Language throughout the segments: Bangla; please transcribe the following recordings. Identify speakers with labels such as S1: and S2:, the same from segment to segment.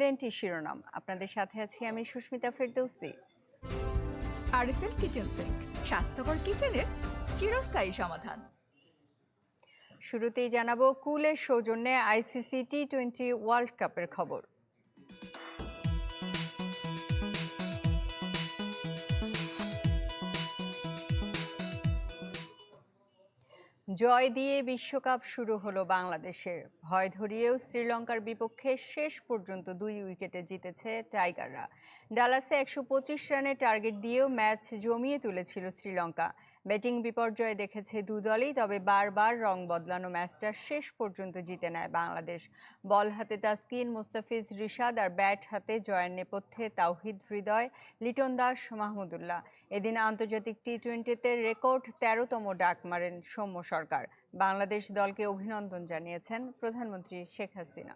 S1: বিএনটি শিরোনাম। আপনাদের সাথে আছি আমি Susmita Ferdousi.
S2: RFL kitchen sink স্বাস্থ্যকর কিচেনের চিরস্থায়ী সমাধান।
S1: শুরুতেই জানাব কুলের সৌজন্যে আইসিসি টি টোয়েন্টি ওয়ার্ল্ড কাপের খবর। জয় দিয়ে বিশ্বকাপ শুরু হলো বাংলাদেশের। ভয় ধরিয়েও শ্রীলঙ্কার বিপক্ষে শেষ পর্যন্ত দুই উইকেটে জিতেছে টাইগাররা। ডালাসে একশো পঁচিশ রানের টার্গেট দিয়েও ম্যাচ জমিয়ে তুলেছিল শ্রীলঙ্কা। ব্যাটিং বিপর্যয় দেখেছে দু দলই, তবে বারবার রং বদলানো ম্যাচটা শেষ পর্যন্ত জিতে নেয় বাংলাদেশ। বল হাতে তাসকিন, মুস্তাফিজ রিশাদ আর ব্যাট হাতে জয়ের নেপথ্যে তাওহিদ হৃদয়, লিটন দাস, মাহমুদুল্লাহ। এদিন আন্তর্জাতিক টি টোয়েন্টিতে রেকর্ড তেরোতম ডাক মারেন সৌম্য সরকার। বাংলাদেশ দলকে অভিনন্দন জানিয়েছেন প্রধানমন্ত্রী শেখ হাসিনা.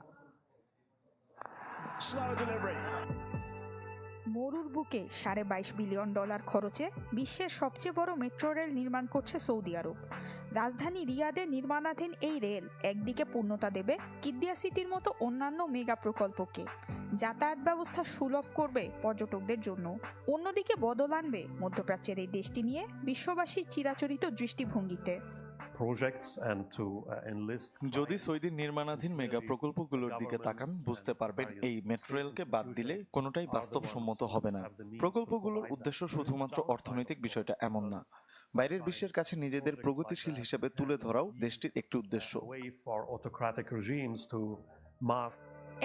S3: মরুর বুকে সাড়ে বাইশ বিলিয়ন ডলার খরচে বিশ্বের সবচেয়ে বড় মেট্রো রেল নির্মাণ করছে সৌদি আরব। রাজধানী রিয়াদে নির্মাণাধীন এই রেল একদিকে পূর্ণতা দেবে কিদ্দিয়া সিটির মতো অন্যান্য মেগা প্রকল্পকে। যাতায়াত ব্যবস্থা সুলভ করবে পর্যটকদের জন্য। অন্যদিকে বদল আনবে মধ্যপ্রাচ্যের এই দেশটি নিয়ে বিশ্ববাসীর চিরাচরিত দৃষ্টিভঙ্গিতে।
S4: Uh,
S5: যদি সৌদির নির্মাণাধীন মেগা প্রকল্পগুলোর দিকে তাকান বুঝতে পারবেন এই মেট্রোয়েলকে বাদ দিলে কোনোটাই বাস্তবসম্মত হবে না। প্রকল্পগুলোর উদ্দেশ্য শুধুমাত্র অর্থনৈতিক বিষয়টা এমন না। বাইরের বিশ্বের কাছে নিজেদের প্রগতিশীল হিসেবে তুলে ধরাও দেশটির একটি উদ্দেশ্য।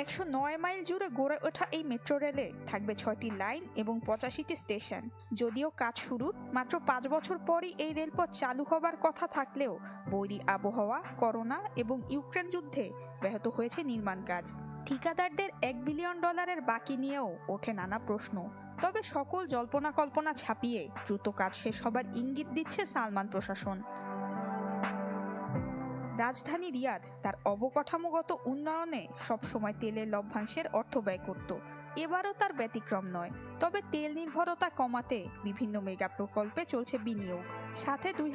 S3: একশো নয় মাইল জুড়ে গড়ে ওঠা এই মেট্রো রেলে থাকবে ছয়টি লাইন এবং পঁচাশিটি স্টেশন। যদিও কাজ শুরুর মাত্র পাঁচ বছর পরই এই রেলপথ চালু হবার কথা থাকলেও বৈরী আবহাওয়া, করোনা এবং ইউক্রেন যুদ্ধে ব্যাহত হয়েছে নির্মাণ কাজ। ঠিকাদারদের এক বিলিয়ন ডলারের বাকি নিয়েও ওঠে নানা প্রশ্ন। তবে সকল জল্পনা কল্পনা ছাপিয়ে দ্রুত কাজ শেষ হবার ইঙ্গিত দিচ্ছে সালমান প্রশাসন। রাজধানী রিয়াদ তার অবকাঠামোগত উন্নয়নে সবসময় তেলের লভ্যাংশের অর্থ ব্যয় করত। এবারও তার ব্যতিক্রম নয়, তবে তেল নির্ভরতা কমাতে বিভিন্ন মেগা প্রকল্পে চলছে বিনিয়োগ। সাথে দুই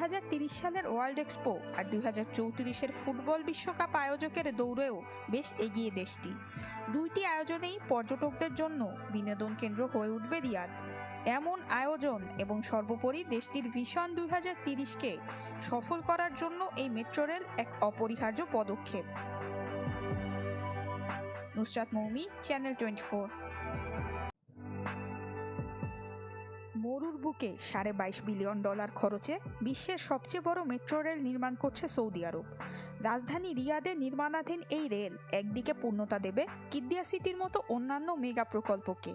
S3: সালের ওয়ার্ল্ড এক্সপো আর দুই হাজার ফুটবল বিশ্বকাপ আয়োজকের দৌড়েও বেশ এগিয়ে দেশটি। দুইটি আয়োজনেই পর্যটকদের জন্য বিনোদন কেন্দ্র হয়ে উঠবে রিয়াদ। এমন আয়োজন এবং সর্বোপরি দেশটির ভিশন দুই হাজার তিরিশকে সফল করার জন্য এই মেট্রো রেল এক অপরিহার্য পদক্ষেপ। নুসরাত মৌমি, চ্যানেল টোয়েন্টি বুকে সাড়ে বাইশ বিলিয়ন ডলার খরচে বিশ্বের সবচেয়ে বড় মেট্রো রেল নির্মাণ করছে সৌদি আরব। রাজধানী রিয়াদে নির্মাণাধীন এই রেল একদিকে পূর্ণতা দেবে কিদ্দিয়া সিটির মতো অন্যান্য মেগা প্রকল্পকে।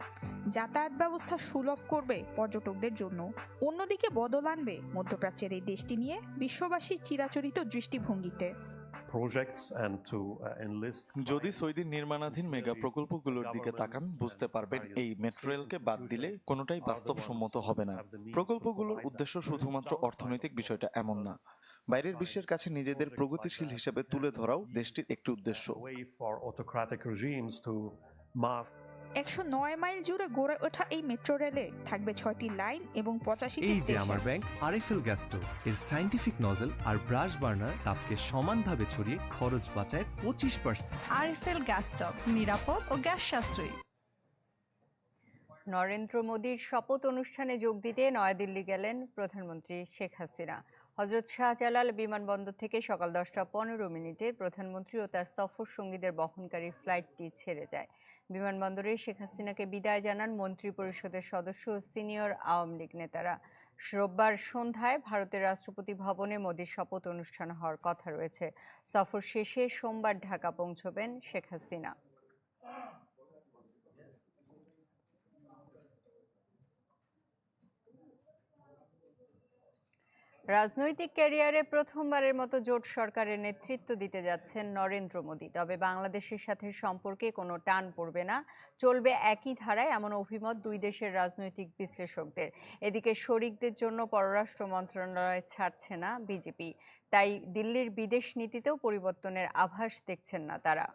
S3: যাতায়াত ব্যবস্থা সুলভ করবে পর্যটকদের জন্য। অন্যদিকে বদল আনবে মধ্যপ্রাচ্যের এই দেশটি নিয়ে বিশ্ববাসীর চিরাচরিত দৃষ্টিভঙ্গিতে।
S4: Uh,
S5: যদি সৌদির নির্মাণাধীন মেগা প্রকল্পগুলোর দিকে তাকান বুঝতে পারবেন এই মেট্রোয়েলকে বাদ দিলে কোনোটাই বাস্তবসম্মত হবে না। প্রকল্পগুলোর উদ্দেশ্য শুধুমাত্র অর্থনৈতিক বিষয়টা এমন না। বাইরের বিশ্বের কাছে নিজেদের প্রগতিশীল হিসেবে তুলে ধরাও দেশটির একটি উদ্দেশ্য।
S3: একশো নয় মাইল জুড়ে গড়ে ওঠা এই মেট্রো রেলে থাকবে ছয়টি লাইন এবং পঁচাশিটি
S6: এই যে আমার ব্যাংক আরএফএল গ্যাস স্টোভ এর সাইন্টিফিক নজল আর ব্রাশ বার্নার তাপকে সমানভাবে ছড়িয়ে খরচ বাঁচায় পঁচিশ পার্সেন্ট
S2: আরএফএল গ্যাস স্টভ নিরাপদ ও গ্যাস সাশ্রয়ী।
S1: নরেন্দ্র মোদীর শপথ অনুষ্ঠানে যোগ দিতে নয়াদিল্লি গেলেন প্রধানমন্ত্রী শেখ হাসিনা। হজরত শাহজালাল বিমানবন্দর থেকে সকাল দশটা পনেরো মিনিটে প্রধানমন্ত্রী ও তার সফর সঙ্গীদের বহনকারী ফ্লাইটটি ছেড়ে যায়। বিমানবন্দরে শেখ হাসিনাকে বিদায় জানান মন্ত্রী পরিষদের সদস্য সিনিয়র আওয়ামী লীগ নেতারা। রোববার সন্ধ্যায় ভারতের রাষ্ট্রপতি ভবনে মোদীর শপথ অনুষ্ঠান হওয়ার কথা রয়েছে। সফর শেষে সোমবার ঢাকা পৌঁছবেন শেখ হাসিনা। রাজনৈতিক ক্যারিয়ারে প্রথমবারের মতো জোট সরকারের নেতৃত্ব দিতে যাচ্ছেন নরেন্দ্র মোদী। তবে বাংলাদেশের সাথে সম্পর্কে কোনো টান পড়বে না। চলবে একই ধারায় এমন অভিমত দুই দেশের রাজনৈতিক বিশ্লেষকদের। এদিকে শরিকদের জন্য পররাষ্ট্র মন্ত্রণালয় ছাড়ছে না বিজেপি। তাই দিল্লির বিদেশ নীতিতেও পরিবর্তনের আভাস দেখছেন না তারা।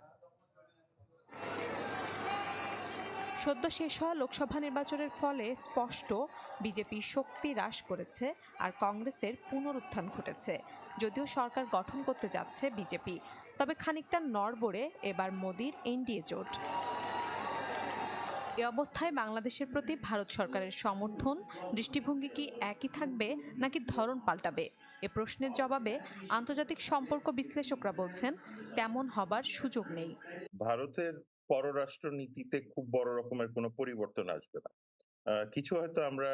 S7: সদ্য শেষ হওয়া লোকসভা নির্বাচনের ফলে স্পষ্ট, বিজেপি শক্তি হ্রাস করেছে আর কংগ্রেসের পুনরুত্থান ঘটেছে। যদিও সরকার গঠন করতে যাচ্ছে বিজেপি, তবে খানিকটা নড়বড়ে এবার মোদির এনডিএ জোট। এ অবস্থায় বাংলাদেশের প্রতি ভারত সরকারের সমর্থন, দৃষ্টিভঙ্গি কি একই থাকবে নাকি ধরন পাল্টাবে? এ প্রশ্নের জবাবে আন্তর্জাতিক সম্পর্ক বিশ্লেষকরা বলছেন, তেমন হবার সুযোগ নেই।
S8: ভারতের পররাষ্ট্র নীতিতে খুব বড় রকমের কোনো পরিবর্তন আসবে না। কিছু হয়তো আমরা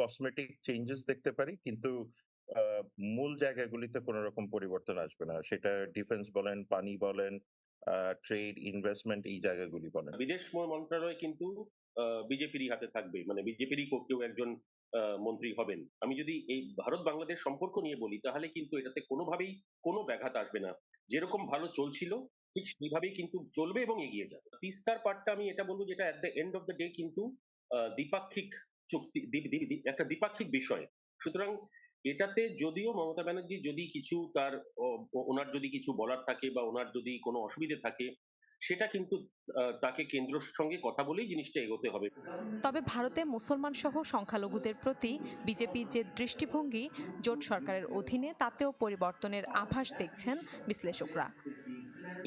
S8: কসমেটিক চেঞ্জেস দেখতে পারি, কিন্তু মূল জায়গাগুলিতে কোনো রকম পরিবর্তন আসবে না। সেটা ডিফেন্স বলেন, পানি বলেন ট্রেড ইনভেস্টমেন্ট এই জায়গাগুলি বলেন।
S9: বিদেশ মন্ত্রণালয় কিন্তু বিজেপিরই হাতে থাকবে মানে বিজেপিরই কেউ একজন মন্ত্রী হবেন। আমি যদি এই ভারত বাংলাদেশ সম্পর্ক নিয়ে বলি, তাহলে কিন্তু এটাতে কোনোভাবেই কোনো ব্যাঘাত আসবে না। যেরকম ভালো চলছিল ঠিক সেইভাবেই কিন্তু চলবে এবং এগিয়ে যাবে। তিস্তার পার্টটা আমি এটা বলব যেটা at the end of the day কিন্তু দ্বিপাক্ষিক চুক্তি একটা দ্বিপাক্ষিক বিষয়। সুতরাং এটাতে যদিও মমতা ব্যানার্জি যদি কিছু তার ওনার যদি কিছু বলার থাকে বা ওনার যদি কোনো অসুবিধে থাকে, সেটা কিন্তু তাকে কেন্দ্রের সঙ্গে কথা বলেই জিনিসটা এগোতে হবে।
S7: তবে ভারতে মুসলমান সহ সংখ্যালঘুদের প্রতি বিজেপির যে দৃষ্টিভঙ্গি জোট সরকারের অধীনে, তাতেও পরিবর্তনের আভাস দেখছেন বিশ্লেষকরা।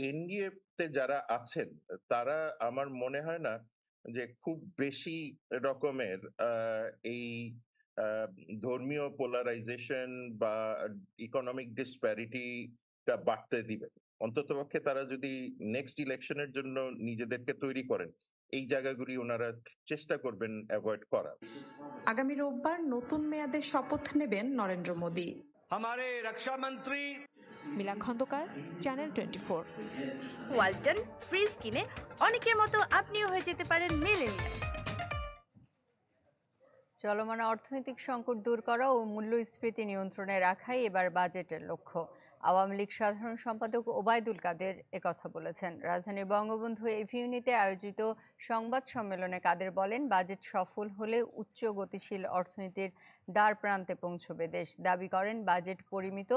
S8: এনডিএ তে যারা আছেন তারা আমার মনে হয় না যে খুব বেশি রকমের আহ, এই আহ, ধর্মীয় পোলারাইজেশন বা ইকোনমিক ডিসপ্যারিটিটা বাড়তে দিবে অন্ততপক্ষে তারা যদি নেক্সট ইলেকশনের জন্য নিজেদেরকে তৈরি করেন এই জায়গাগুলি ওনারা চেষ্টা করবেন অ্যাভয়েড করার
S7: আগামী রোববার নতুন মেয়াদে শপথ নেবেন নরেন্দ্র মোদী
S10: हमारे रक्षा मंत्री
S7: Mila Khandakar channel twenty four
S11: Walton fridge কিনে অনেকের মতো আপনিও হয়ে যেতে পারেন মিলেনিয়াল।
S1: চলমান অর্থনৈতিক সংকট দূর করা ও মূল্যস্ফীতি নিয়ন্ত্রণে রাখাই এবার বাজেটের লক্ষ্য। আওয়ামী লীগ সাধারণ সম্পাদক ওবায়দুল কাদের একথা বলেছেন। রাজধানী বঙ্গবন্ধু এভিউনিতে আয়োজিত সংবাদ সম্মেলনে কাদের বলেন বাজেট সফল হলে উচ্চ গতিশীল অর্থনীতির দ্বার প্রান্তে পৌঁছবে দেশ। দাবি করেন বাজেট পরিমিত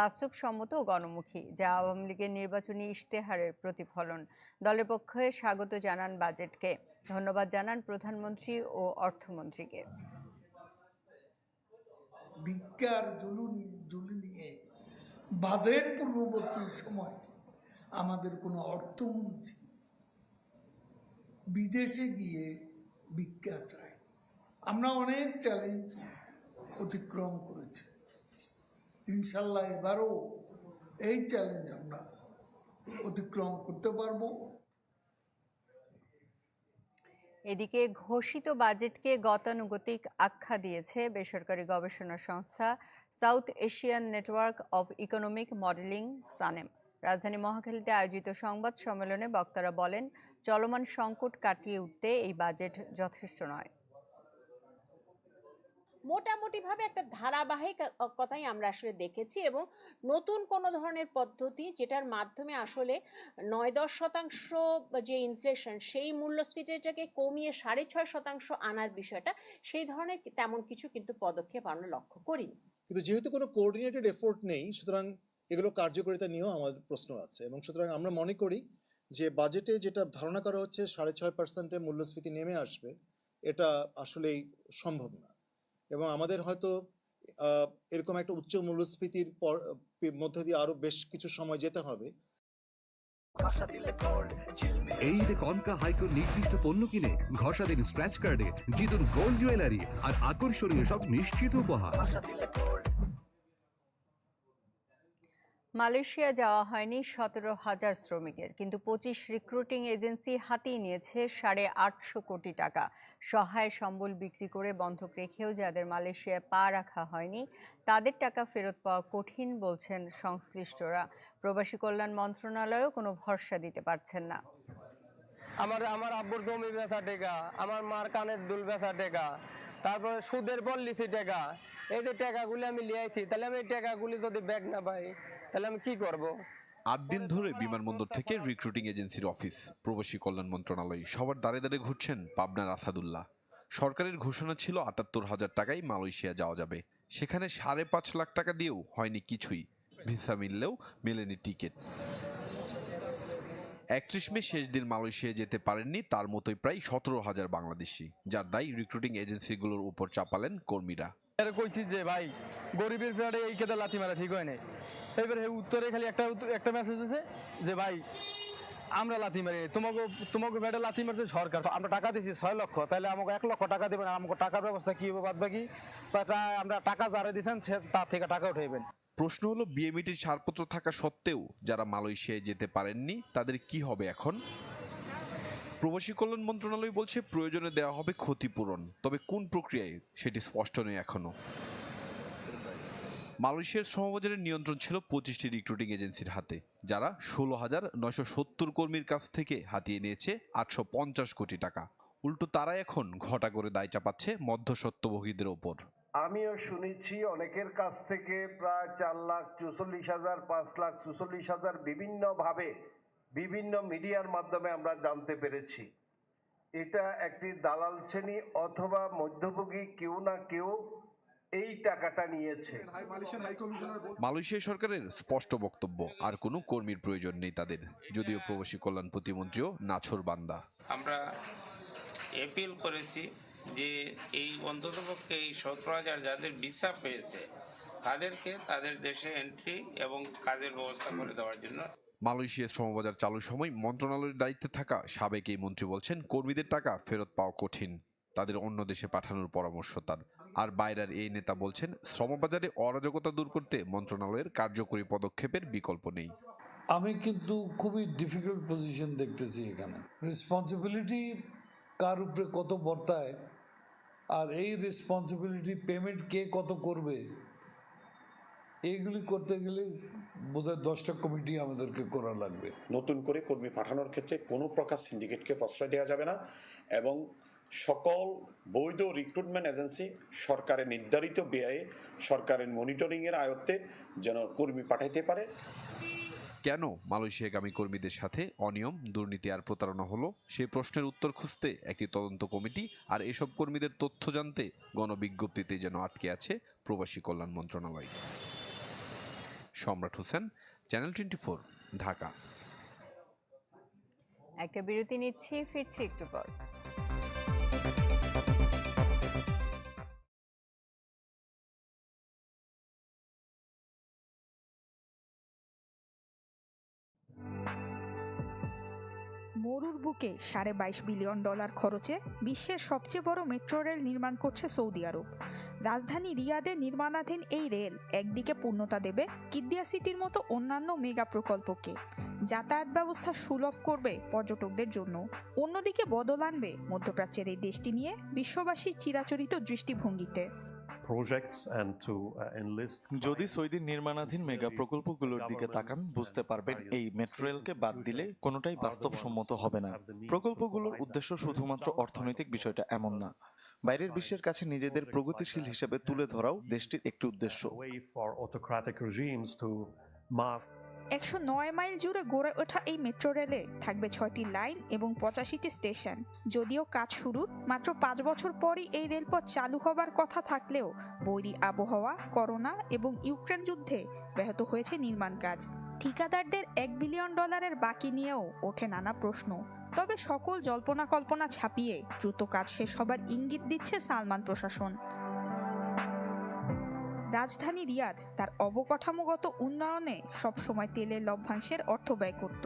S1: বাস্তবসম্মত ও গণমুখী, যা আওয়ামী লীগের নির্বাচনী ইশতেহারের প্রতিফলন। দলের পক্ষে স্বাগত জানান বাজেটকে। ধন্যবাদ জানান প্রধানমন্ত্রী ও অর্থমন্ত্রীকে।
S10: ভিক্ষার জুলুন জুলু নিয়ে বাজেট পূর্ববর্তী সময়ে আমাদের কোনো অর্থমন্ত্রী বিদেশে গিয়ে ভিক্ষা চায়। আমরা অনেক চ্যালেঞ্জ অতিক্রম করেছি। ইনশাল্লাহ এবারও এই চ্যালেঞ্জ আমরা অতিক্রম করতে পারব।
S1: এদিকে ঘোষিত বাজেটকে গতানুগতিক আখ্যা দিয়েছে বেসরকারি গবেষণা সংস্থা South Asian network of economic modeling, SANEM. রাজধানী মহাখালীতে আয়োজিত সংবাদ সম্মেলনে বক্তারা বলেন, চলমান সংকট কাটিয়ে উঠতে এই বাজেট যথেষ্ট নয়।
S11: মোটামুটিভাবে একটা ধারাবাহিকতাই আমরা আসলে দেখেছি এবং নতুন কোনো ধরনের পদ্ধতি যেটার মাধ্যমে আসলে নয় দশ শতাংশ যে ইনফ্লেশন সেই মূল্যস্ফীতিটাকে কমিয়ে সাড়ে ছয় শতাংশ আনার বিষয়টা, সেই ধরনের তেমন কিছু কিন্তু পদক্ষেপ আমরা লক্ষ্য করি
S10: কিন্তু যেহেতু কোনো কোঅর্ডিনেটেড এফোর্ট নেই, সুতরাং এগুলো কার্যকারিতা নিয়েও আমাদের প্রশ্ন আছে এবং সুতরাং আমরা মনে করি যে বাজেটে যেটা ধারণা করা হচ্ছে সাড়ে ছয় পার্সেন্টে মূল্যস্ফীতি নেমে আসবে, এটা আসলেই সম্ভব না। এবং আমাদের হয়তো আহ, এরকম একটা উচ্চ মূল্যস্ফীতির পর মধ্যে দিয়ে আরও বেশ কিছু সময় যেতে হবে।
S6: এই ঈদে কনকা হাইকোর নির্দিষ্ট পণ্য কিনে ঘষা দিন স্ক্র্যাচ কার্ডে জিতুন গোল্ড জুয়েলারি আর আকর্ষণীয় সব নিশ্চিত উপহার।
S1: মালয়েশিয়া যাওয়া হয়নি সতেরো হাজার শ্রমিকের, কিন্তু পঁচিশ রিক্রুটিং এজেন্সি হাতিয়ে নিয়েছে সাড়ে আটশো কোটি টাকা। সহায় সম্বল বিক্রি করে বন্ধক রেখেও যাদের মালয়েশিয়ায় পা রাখা হয়নি, তাদের টাকা ফেরত পাওয়া কঠিন বলছেন সংশ্লিষ্টরা। প্রবাসী কল্যাণ মন্ত্রণালয়ও কোনো ভরসা দিতে পারছেন না।
S10: আমার আমার আব্বুর জমি বেচা টেকা, আমার মার কানের দুল বেচা টেকা, তারপরে সুদের পর লিচি টাকা, এই যে টাকাগুলি আমি লিয়াইছি, তাহলে আমি এই টাকাগুলি যদি ব্যাগ না পাই তাহলে আমি কি করব?
S12: আট দিন ধরে বিমানবন্দর থেকে রিক্রুটিং এজেন্সির অফিস প্রবাসী কল্যাণ মন্ত্রণালয় সবার দাঁড়ে দাঁড়ে ঘুরছেন পাবনার আসাদুল্লাহ। সরকারের ঘোষণা ছিল আটাত্তর হাজার টাকায় মালয়েশিয়া যাওয়া যাবে। সেখানে সাড়ে পাঁচ লাখ টাকা দিয়েও হয়নি কিছুই। ভিসা মিললেও মেলেনি টিকিট একত্রিশ মে শেষ দিন মালয়েশিয়া যেতে পারেননি তার মতোই প্রায় সতেরো হাজার বাংলাদেশি। যার দায় রিক্রুটিং এজেন্সিগুলোর উপর চাপালেন কর্মীরা।
S10: এর কইছি যে, ভাই, গরিবের পেটে এই কেটে লাথি মারা ঠিক হয় নাই। এবার হে উত্তরে খালি একটা একটা মেসেজ আছে যে, ভাই,
S13: আমরা লাথি মারি তোমাকে তোমাকে ব্যাটে লাথি মারতে সরকার। আমরা টাকা দিছি ছয় লক্ষ। তাহলে আমাকে এক লক্ষ টাকা দেবেন আমাকে টাকার ব্যবস্থা কি হবে বাদ বাকি বা তা আমরা টাকা যারা দিচ্ছেন সে- তার থেকে টাকা উঠাইবেন।
S12: প্রশ্ন হলো বিএমইটির ছাড়পত্র থাকা সত্ত্বেও যারা মালয়েশিয়ায় যেতে পারেননি, তাদের কি হবে এখন? প্রবাসী কল্যাণ মন্ত্রণালয় বলছে প্রয়োজনে দেওয়া হবে ক্ষতিপূরণ। তবে কোন প্রক্রিয়ায় সেটি স্পষ্ট নেই এখনও। মালয়েশিয়ার শ্রমবাজারের নিয়ন্ত্রণ ছিল পঁচিশটি রিক্রুটিং এজেন্সির হাতে, যারা ষোলো হাজার নয়শো সত্তর কর্মীর কাছ থেকে হাতিয়ে নিয়েছে আটশো পঞ্চাশ কোটি টাকা। উল্টো তারা এখন ঘটা করে দায় চাপাচ্ছে মধ্যস্বত্বভোগীদের ওপর।
S14: আমিও শুনেছি অনেকের কাছ থেকে প্রায় চার লাখ চুচল্লিশ হাজার, পাঁচ লাখ চুচল্লিশ হাজার বিভিন্ন ভাবে বিভিন্ন মিডিয়ার মাধ্যমে আমরা জানতে পেরেছি। এটা একটি দালাল শ্রেণি অথবা মধ্যভোগী কেউ না কেউ এই টাকাটা নিয়েছে।
S12: মালয়েশিয়া সরকারের স্পষ্ট বক্তব্য আর কোনো কর্মীর প্রয়োজন নেই তাদের যদিও প্রবাসী কল্যাণ প্রতিমন্ত্রীও নাছর বান্দা।
S15: আমরা এপিল করেছি যে এই অন্ততপক্ষে এই সতেরো হাজার যাদের ভিসা পেয়েছে তাদেরকে তাদের দেশে এন্ট্রি এবং কাজের ব্যবস্থা করে দেওয়ার জন্য
S12: মালয়েশিয়ার শ্রমবাজার চালুর সময় মন্ত্রণালয়ের দায়িত্বে থাকা সাবেক এই মন্ত্রী বলছেন, কর্মীদের টাকা ফেরত পাওয়া কঠিন। তাদের অন্য দেশে পাঠানোর পরামর্শ তার। আর বাইরের এই নেতা বলছেন, শ্রমবাজারে অরাজকতা দূর করতে মন্ত্রণালয়ের কার্যকরী পদক্ষেপের বিকল্প নেই।
S16: আমি কিন্তু খুবই ডিফিকাল্ট পজিশন দেখতেছি এখানে। রেসপন্সিবিলিটি কার উপরে কত বর্তায়, আর এই রেসপন্সিবিলিটি পেমেন্ট কে কত করবে এইগুলি করতে গেলে বোধহয় দশটা কমিটি আমাদেরকে করা লাগবে।
S17: নতুন করে কর্মী পাঠানোর ক্ষেত্রে কোনো প্রকার সিন্ডিকেটকে প্রশ্রয় দেওয়া যাবে না এবং সকল বৈধ রিক্রুটমেন্ট এজেন্সি সরকারের নির্ধারিত ব্যয়ে সরকারের মনিটরিংয়ের আয়ত্তে যেন কর্মী পাঠাইতে পারে।
S12: কেন মালয়েশিয়াগামী কর্মীদের সাথে অনিয়ম দুর্নীতি আর প্রতারণা হলো? সেই প্রশ্নের উত্তর খুঁজতে একটি তদন্ত কমিটি আর এসব কর্মীদের তথ্য জানতে গণবিজ্ঞপ্তিতে যেন আটকে আছে প্রবাসী কল্যাণ মন্ত্রণালয়। Samrat Hossain channel twenty four Dhaka.
S1: একটা বিরতি নিচ্ছি ফিরছি একটু পর।
S3: মরুর বুকে সাড়ে বাইশ বিলিয়ন ডলার খরচে বিশ্বের সবচেয়ে বড় মেট্রো রেল নির্মাণ করছে সৌদি আরব। রাজধানী রিয়াদে নির্মাণাধীন এই রেল একদিকে পূর্ণতা দেবে কিদ্দিয়া সিটির মতো অন্যান্য মেগা প্রকল্পকে। যাতায়াত ব্যবস্থা সুলভ করবে পর্যটকদের জন্য। অন্যদিকে বদল আনবে মধ্যপ্রাচ্যের এই দেশটি নিয়ে বিশ্ববাসীর চিরাচরিত দৃষ্টিভঙ্গিতে।
S4: Projects and to uh,
S5: যদি সৌদির নির্মাণাধীন মেগা প্রকল্পগুলোর দিকে তাকান বুঝতে পারবেন এই মেট্রো রেলকে বাদ দিলে কোনোটাই বাস্তবসম্মত হবে না। প্রকল্পগুলোর উদ্দেশ্য শুধুমাত্র অর্থনৈতিক বিষয়টা এমন না। বাইরের বিশ্বের কাছে নিজেদের প্রগতিশীল হিসেবে তুলে ধরাও দেশটির একটি উদ্দেশ্য।
S3: একশো নয় মাইল জুড়ে গড়ে ওঠা এই মেট্রো রেলে থাকবে ছয়টি লাইন এবং পঁচাশিটি স্টেশন। যদিও কাজ শুরুর মাত্র পাঁচ বছর পরই এই রেলপথ চালু হবার কথা থাকলেও বৈরী আবহাওয়া, করোনা এবং ইউক্রেন যুদ্ধে ব্যাহত হয়েছে নির্মাণ কাজ। ঠিকাদারদের এক বিলিয়ন ডলারের বাকি নিয়েও ওঠে নানা প্রশ্ন। তবে সকল জল্পনা কল্পনা ছাপিয়ে দ্রুত কাজ শেষ হবার ইঙ্গিত দিচ্ছে সালমান প্রশাসন। রাজধানী রিয়াদ তার অবকাঠামোগত উন্নয়নে সবসময় তেলের লভ্যাংশের অর্থ ব্যয় করত।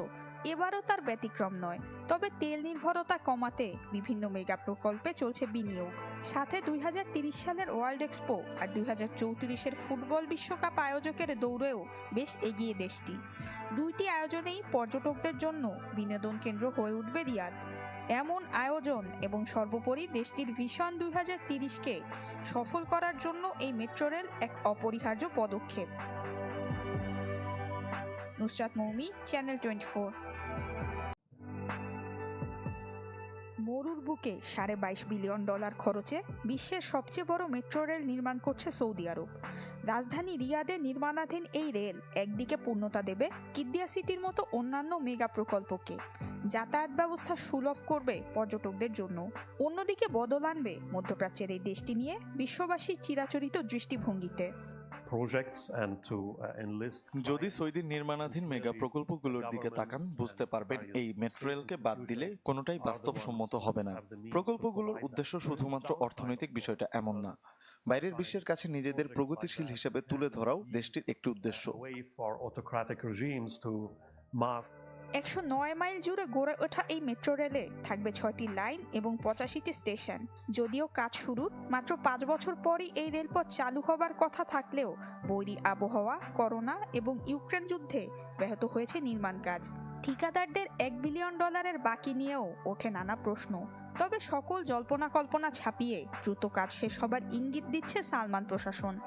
S3: এবারও তার ব্যতিক্রম নয়, তবে তেল নির্ভরতা কমাতে বিভিন্ন মেগা প্রকল্পে চলছে বিনিয়োগ। সাথে দুই সালের ওয়ার্ল্ড এক্সপো আর দুই হাজার ফুটবল বিশ্বকাপ আয়োজকের দৌড়েও বেশ এগিয়ে দেশটি। দুইটি আয়োজনেই পর্যটকদের জন্য বিনোদন কেন্দ্র হয়ে উঠবে রিয়াদ। এমন আয়োজন এবং সর্বোপরি দেশটির ভিশন দুই হাজার তিরিশকে সফল করার জন্য এই মেট্রো রেল এক অপরিহার্য পদক্ষেপ। নুসরাত মৌমি, চ্যানেল টোয়েন্টি বুকে সাড়ে বাইশ বিলিয়ন ডলার খরচে বিশ্বের সবচেয়ে বড় মেট্রো রেল নির্মাণ করছে সৌদি আরব। রাজধানী রিয়াদে নির্মাণাধীন এই রেল একদিকে পূর্ণতা দেবে কিদ্দিয়া সিটির মতো অন্যান্য মেগা প্রকল্পকে। যাতায়াত ব্যবস্থা সুলভ করবে পর্যটকদের জন্য। অন্যদিকে বদল আনবে মধ্যপ্রাচ্যের এই দেশটি নিয়ে বিশ্ববাসীর চিরাচরিত দৃষ্টিভঙ্গিতে।
S4: Projects and to uh, enlist
S5: যদি সৌদির নির্মাণাধীন মেগা প্রকল্পগুলোর দিকে তাকান বুঝতে পারবেন এই মেট্রোরেলকে বাদ দিলে কোনোটাই বাস্তবসম্মত হবে না। প্রকল্পগুলোর উদ্দেশ্য শুধুমাত্র অর্থনৈতিক বিষয়টা এমন না। বাইরের বিশ্বের কাছে নিজেদের প্রগতিশীল হিসেবে তুলে ধরাও দেশটির একটি উদ্দেশ্য।
S3: একশো নয় মাইল জুড়ে গড়ে ওঠা এই মেট্রো রেলে থাকবে ছয়টি লাইন এবং পঁচাশিটি স্টেশন। যদিও কাজ শুরুর মাত্র পাঁচ বছর পরই এই রেলপথ চালু হবার কথা থাকলেও বৈরী আবহাওয়া, করোনা এবং ইউক্রেন যুদ্ধে ব্যাহত হয়েছে নির্মাণ কাজ। ঠিকাদারদের এক বিলিয়ন ডলারের বাকি নিয়েও ওঠে নানা প্রশ্ন। তবে সকল জল্পনা কল্পনা ছাপিয়ে দ্রুত কাজ শেষ হবার ইঙ্গিত দিচ্ছে সালমান প্রশাসন।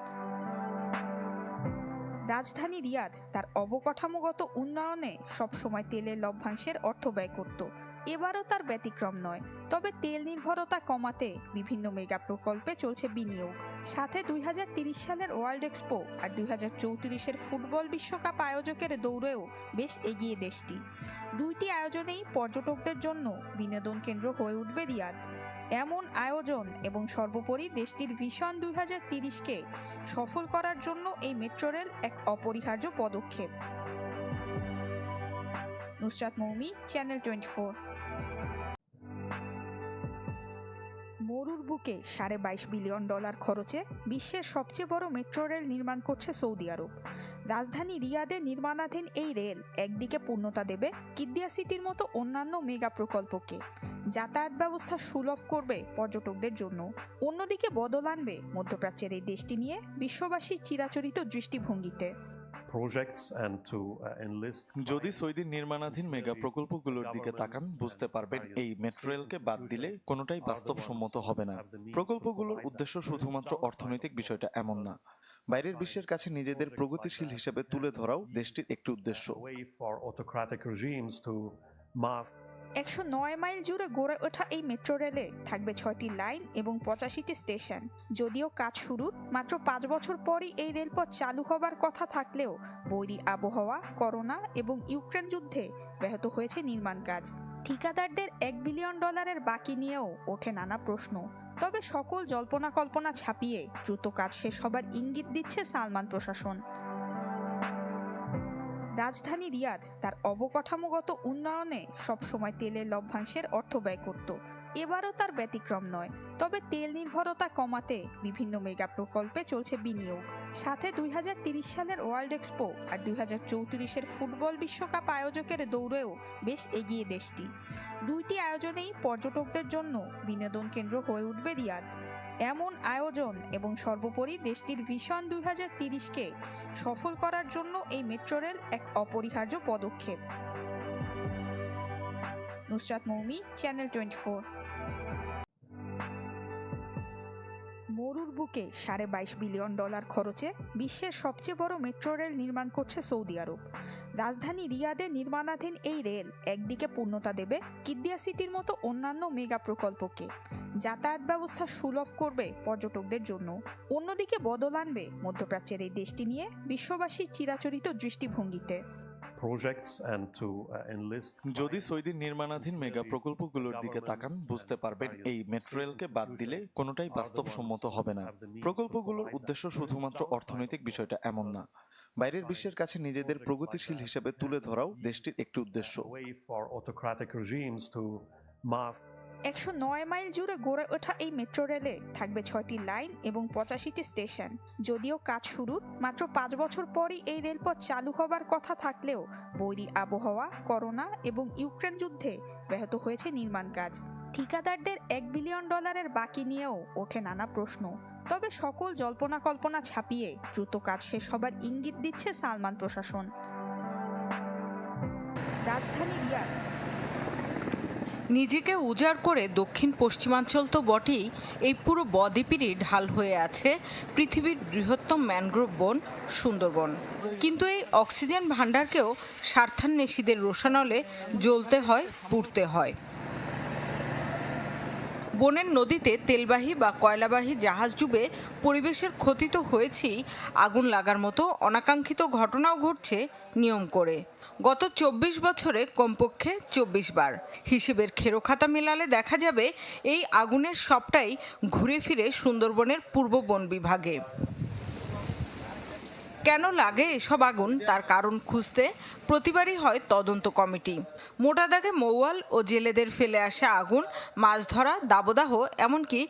S3: রাজধানী রিয়াদ তার অবকাঠামোগত উন্নয়নে সবসময় তেলের লভ্যাংশের অর্থ ব্যয় করত। এবারও তার ব্যতিক্রম নয়, তবে তেল নির্ভরতা কমাতে বিভিন্ন মেগা প্রকল্পে চলছে বিনিয়োগ। সাথে দুই সালের ওয়ার্ল্ড এক্সপো আর দুই হাজার ফুটবল বিশ্বকাপ আয়োজকের দৌড়েও বেশ এগিয়ে দেশটি। দুইটি আয়োজনেই পর্যটকদের জন্য বিনোদন কেন্দ্র হয়ে উঠবে রিয়াদ। এমন আয়োজন এবং সর্বোপরি দেশটির ভিশন দুই হাজার তিরিশকে সফল করার জন্য এই মেট্রো রেল এক অপরিহার্য পদক্ষেপ। নুসরাত মৌমি, চ্যানেল টোয়েন্টি বুকে সাড়ে বাইশ বিলিয়ন ডলার খরচে বিশ্বের সবচেয়ে বড় মেট্রো রেল নির্মাণ করছে সৌদি আরব। রাজধানী রিয়াদে নির্মাণাধীন এই রেল একদিকে পূর্ণতা দেবে কিদ্দিয়া সিটির মতো অন্যান্য মেগা প্রকল্পকে। যাতায়াত ব্যবস্থা সুলভ করবে পর্যটকদের জন্য। অন্যদিকে বদল আনবে মধ্যপ্রাচ্যের এই দেশটি নিয়ে বিশ্ববাসীর চিরাচরিত দৃষ্টিভঙ্গিতে।
S4: Projects and to uh,
S5: যদি সৌদির নির্মাণাধীন মেগা প্রকল্পগুলোর দিকে তাকান বুঝতে পারবেন এই মেট্রোরেলকে বাদ দিলে কোনোটাই বাস্তবসম্মত হবে না। প্রকল্পগুলোর উদ্দেশ্য শুধুমাত্র অর্থনৈতিক বিষয়টা এমন না। বাইরের বিশ্বের কাছে নিজেদের প্রগতিশীল হিসেবে তুলে ধরাও দেশটির একটি উদ্দেশ্য।
S3: একশো নয় মাইল জুড়ে গড়ে ওঠা এই মেট্রো রেলে থাকবে ছয়টি লাইন এবং পঁচাশিটি স্টেশন। যদিও কাজ শুরুর মাত্র পাঁচ বছর পরই এই রেলপথ চালু হবার কথা থাকলেও বৈরী আবহাওয়া, করোনা এবং ইউক্রেন যুদ্ধে ব্যাহত হয়েছে নির্মাণ কাজ। ঠিকাদারদের এক বিলিয়ন ডলারের বাকি নিয়েও ওঠে নানা প্রশ্ন। তবে সকল জল্পনা কল্পনা ছাপিয়ে দ্রুত কাজ শেষ হবার ইঙ্গিত দিচ্ছে সালমান প্রশাসন। রাজধানী রিয়াদ তার অবকাঠামোগত উন্নয়নে সবসময় তেলের লভ্যাংশের অর্থ ব্যয় করত। এবারও তার ব্যতিক্রম নয়, তবে তেল নির্ভরতা কমাতে বিভিন্ন মেগা প্রকল্পে চলছে বিনিয়োগ। সাথে দুই সালের ওয়ার্ল্ড এক্সপো আর দুই হাজার ফুটবল বিশ্বকাপ আয়োজকের দৌড়েও বেশ এগিয়ে দেশটি। দুইটি আয়োজনেই পর্যটকদের জন্য বিনোদন কেন্দ্র হয়ে উঠবে রিয়াদ। এমন আয়োজন এবং সর্বোপরি দেশটির ভিশন দুই হাজার তিরিশকে সফল করার জন্য এই মেট্রো রেল এক অপরিহার্য পদক্ষেপ। নুসরাত মৌমি, চ্যানেল টোয়েন্টি বুকে সাড়ে বাইশ বিলিয়ন ডলার খরচে বিশ্বের সবচেয়ে বড় মেট্রো রেল নির্মাণ করছে সৌদি আরব। রাজধানী রিয়াদে নির্মাণাধীন এই রেল একদিকে পূর্ণতা দেবে কিদ্দিয়া সিটির মতো অন্যান্য মেগা প্রকল্পকে। যাতায়াত ব্যবস্থা সুলভ করবে পর্যটকদের জন্য। অন্যদিকে বদল আনবে মধ্যপ্রাচ্যের এই দেশটি নিয়ে বিশ্ববাসীর চিরাচরিত দৃষ্টিভঙ্গিতে।
S4: Projects and to uh,
S5: যদি সৌদির নির্মাণাধীন মেগা প্রকল্পগুলোর দিকে তাকান বুঝতে পারবেন এই মেট্রোরেলকে বাদ দিলে কোনোটাই বাস্তবসম্মত হবে না। প্রকল্পগুলোর উদ্দেশ্য শুধুমাত্র অর্থনৈতিক বিষয়টা এমন না। বাইরের বিশ্বের কাছে নিজেদের প্রগতিশীল হিসেবে তুলে ধরাও দেশটির একটি উদ্দেশ্য।
S3: একশো নয় মাইল জুড়ে গড়ে ওঠা এই মেট্রো রেলে থাকবে ছয়টি লাইন এবং পঁচাশিটি স্টেশন। যদিও কাজ শুরুর মাত্র পাঁচ বছর পরই এই রেলপথ চালু হবার কথা থাকলেও বৈরী আবহাওয়া, করোনা এবং ইউক্রেন যুদ্ধে ব্যাহত হয়েছে নির্মাণ কাজ। ঠিকাদারদের এক বিলিয়ন ডলারের বাকি নিয়েও ওঠে নানা প্রশ্ন। তবে সকল জল্পনা কল্পনা ছাপিয়ে দ্রুত কাজ শেষ হবার ইঙ্গিত দিচ্ছে সালমান প্রশাসন। রাজধানী রিয়াদ
S18: নিজেকে উজাড় করে দক্ষিণ পশ্চিমাঞ্চল তো বটেই, এই পুরো বদ্বীপেরই ঢাল হয়ে আছে পৃথিবীর বৃহত্তম ম্যানগ্রোভ বন সুন্দরবন। কিন্তু এই অক্সিজেন ভাণ্ডারকেও স্বার্থান্বেষীদের রোষানলে জ্বলতে হয়, পুড়তে হয়। বনের নদীতে তেলবাহী বা কয়লাবাহী জাহাজ ডুবে পরিবেশের ক্ষতি তো হয়েছেই, আগুন লাগার মতো অনাকাঙ্ক্ষিত ঘটনাও ঘটছে নিয়ম করে। গত চব্বিশ বছরে কমপক্ষে চব্বিশ বার হিসেবের খেরোখাতা মেলালে দেখা যাবে এই আগুনের সবটাই ঘুরে ফিরে সুন্দরবনের পূর্ব বন বিভাগে। কেন লাগে এসব আগুন? তার কারণ খুঁজতে প্রতিবারই হয় তদন্ত কমিটি। মোটা দাগে মৌয়াল ও জেলেদের ফেলে আসা আগুন, মাছ ধরা, দাবদাহ এমনকি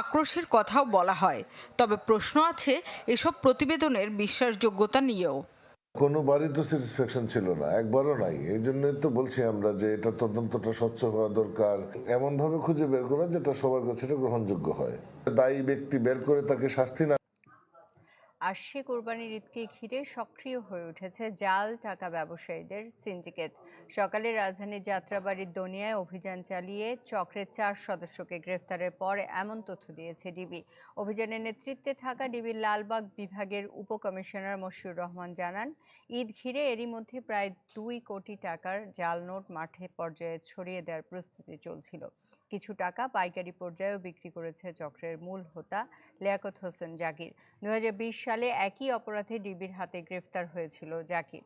S18: আক্রোশের কথাও বলা হয়। তবে প্রশ্ন আছে এসব প্রতিবেদনের বিশ্বাসযোগ্যতা নিয়েও।
S19: কোনো বাড়ির তো স্যাটিসফ্যাকশন ছিল না, একবারও নাই। এই জন্যই তো বলছি আমরা যে এটা তদন্তটা স্বচ্ছ হওয়া দরকার। এমনভাবে খুঁজে বের করা যেটা সবার কাছে এটা গ্রহণযোগ্য হয়। দায়ী ব্যক্তি বের করে তাকে শাস্তি না
S1: আসছে কোরবানির ঈদকে ঘিরে সক্রিয় হয়ে উঠেছে জাল টাকা ব্যবসায়ীদের সিন্ডিকেট। সকালে রাজধানীর যাত্রাবাড়ির দনিয়ায় অভিযান চালিয়ে চক্রের চার সদস্যকে গ্রেফতারের পর এমন তথ্য দিয়েছে ডিবি। অভিযানের নেতৃত্বে থাকা ডিবির লালবাগ বিভাগের উপকমিশনার মশিউর রহমান জানান, ঈদ ঘিরে এরই মধ্যে প্রায় দুই কোটি টাকার জাল নোট মাঠে পর্যায়ে ছড়িয়ে দেওয়ার প্রস্তুতি চলছিল। কিছু টাকা পাইকারি পর্যায়েও বিক্রি করেছে চক্রের মূল হোতা লিয়াকত হোসেন জাকির। দুই হাজার বিশ সালে একই অপরাধে ডিবির হাতে গ্রেফতার হয়েছিল জাকির।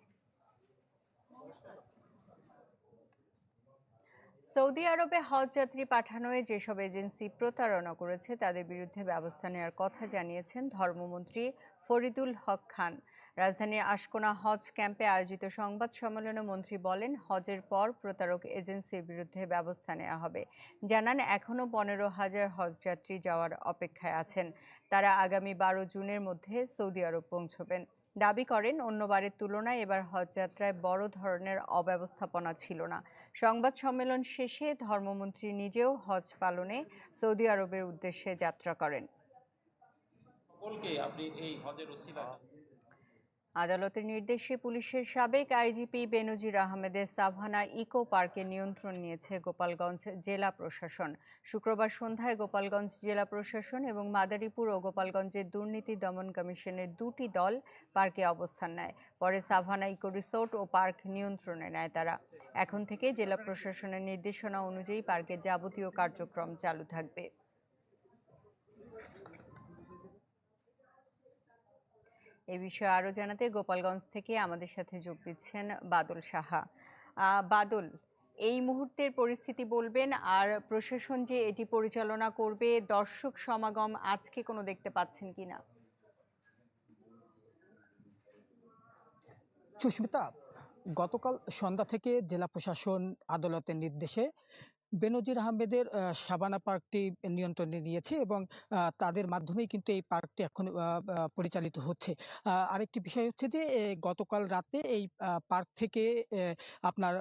S1: সৌদি আরবে হজ যাত্রী পাঠানোয় যেসব এজেন্সি প্রতারণা করেছে, তাদের বিরুদ্ধে ব্যবস্থা নেওয়ার কথা জানিয়েছেন ধর্মমন্ত্রী ফরিদুল হক খান। রাজধানীর আশকোনা হজ ক্যাম্পে আয়োজিত সংবাদ সম্মেলনে মন্ত্রী বলেন, হজের পর প্রতারক এজেন্সির বিরুদ্ধে ব্যবস্থা নেওয়া হবে। জানান এখনও পনেরো হাজার হজযাত্রী যাওয়ার অপেক্ষায় আছেন। তারা আগামী বারো জুনের মধ্যে সৌদি আরব পৌঁছবেন। দাবি করেন, অন্যবারের তুলনায় এবার হজযাত্রায় বড় ধরনের অব্যবস্থাপনা ছিল না। সংবাদ সম্মেলন শেষে ধর্মমন্ত্রী নিজেও হজ পালনে সৌদি আরবের উদ্দেশ্যে যাত্রা করেন।
S20: আপনি এই হজের
S1: আদালতের নির্দেশে পুলিশের সাবেক আইজিপি বেনজির আহমেদের সাভানা ইকো পার্কে নিয়ন্ত্রণ নিয়েছে গোপালগঞ্জ জেলা প্রশাসন। শুক্রবার সন্ধ্যায় গোপালগঞ্জ জেলা প্রশাসন এবং মাদারীপুর ও গোপালগঞ্জের দুর্নীতি দমন কমিশনের দুটি দল পার্কে অবস্থান নেয়। পরে সাভানা ইকো রিসোর্ট ও পার্ক নিয়ন্ত্রণে নেয় তারা। এখন থেকে জেলা প্রশাসনের নির্দেশনা অনুযায়ী পার্কের যাবতীয় কার্যক্রম চালু থাকবে। এই বিষয়ে আরও জানাতে গোপালগঞ্জ থেকে আমাদের সাথে যোগ দিচ্ছেন বাদল সাহা। বাদল, এই মুহূর্তের পরিস্থিতি বলবেন আর প্রশাসন যে এটি পরিচালনা করবে, দর্শক সমাগম আজকে কোনো দেখতে পাচ্ছেন কিনা
S21: সুস্মিতা, গতকাল সন্ধ্যা থেকে জেলা প্রশাসন আদালতের নির্দেশে বেনজির আহমেদের সাবানা পার্কটি নিয়ন্ত্রণে নিয়েছে এবং তাদের মাধ্যমেই কিন্তু এই পার্কটি এখন পরিচালিত হচ্ছে। আরেকটি বিষয় হচ্ছে যে গতকাল রাতে এই পার্ক থেকে আপনার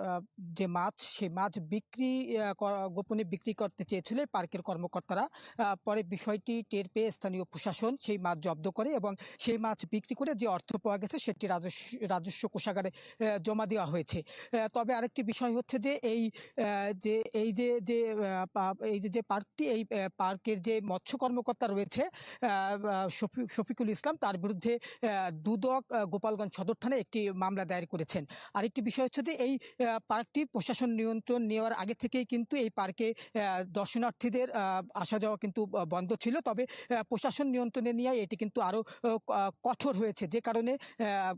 S21: যে মাছ সেই মাছ বিক্রি করা- গোপনে বিক্রি করতে চেয়েছিল পার্কের কর্মকর্তারা। পরে বিষয়টি টের পেয়ে স্থানীয় প্রশাসন সেই মাছ জব্দ করে এবং সেই মাছ বিক্রি করে যে অর্থ পাওয়া গেছে সেটি রাজস্ব রাজস্ব কোষাগারে জমা দেওয়া হয়েছে। তবে আরেকটি বিষয় হচ্ছে যে, এই যে এই যে যে পা- এই যে যে পার্কটি, এই পার্কের যে মৎস্য কর্মকর্তা রয়েছে শফিকুল ইসলাম, তার বিরুদ্ধে দুদক গোপালগঞ্জ সদর থানায় একটি মামলা দায়ের করেছেন। আরেকটি বিষয় হচ্ছে যে, এই পার্কটি প্রশাসন নিয়ন্ত্রণ নেওয়ার আগে থেকেই কিন্তু এই পার্কে দর্শনার্থীদের আসা যাওয়া কিন্তু বন্ধ ছিল। তবে প্রশাসন নিয়ন্ত্রণে নিয়ে এটি কিন্তু আরও কঠোর হয়েছে। যে কারণে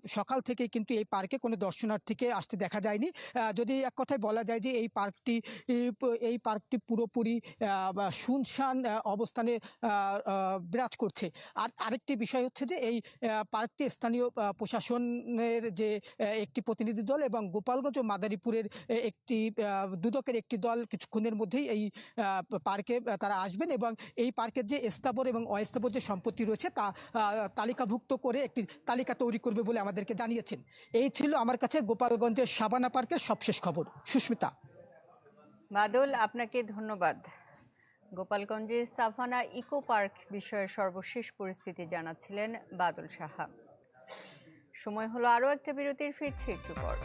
S21: সকাল থেকেই কিন্তু এই পার্কে কোনো দর্শনার্থীকে আসতে দেখা যায়নি। যদি এক কথায় বলা যায় যে, এই পার্কটি এই পার্কটি পুরোপুরি শুনশান অবস্থানে বিরাজ করছে। আর আরেকটি বিষয় হচ্ছে যে এই পার্কটি স্থানীয় প্রশাসনের যে একটি প্রতিনিধি দল এবং গোপালগঞ্জ ও মাদারীপুরের একটি দুদকের একটি দল কিছুক্ষণের মধ্যেই এই পার্কে তারা আসবেন এবং এই পার্কের যে স্থাবর এবং অস্থাবর যে সম্পত্তি রয়েছে তা তালিকাভুক্ত করে একটি তালিকা তৈরি করবে বলে আমাদেরকে জানিয়েছেন। এই ছিল আমার কাছে গোপালগঞ্জের সাবানা পার্কের সবশেষ খবর। সুস্মিতা।
S1: বাদল, আপনাকে ধন্যবাদ। গোপালগঞ্জের সাফানা ইকো পার্ক বিষয়ে সর্বশেষ পরিস্থিতি জানাচ্ছিলেন বাদল সাহা। সময় হলো আরও একটা বিরতির, ফিরছি একটু পর।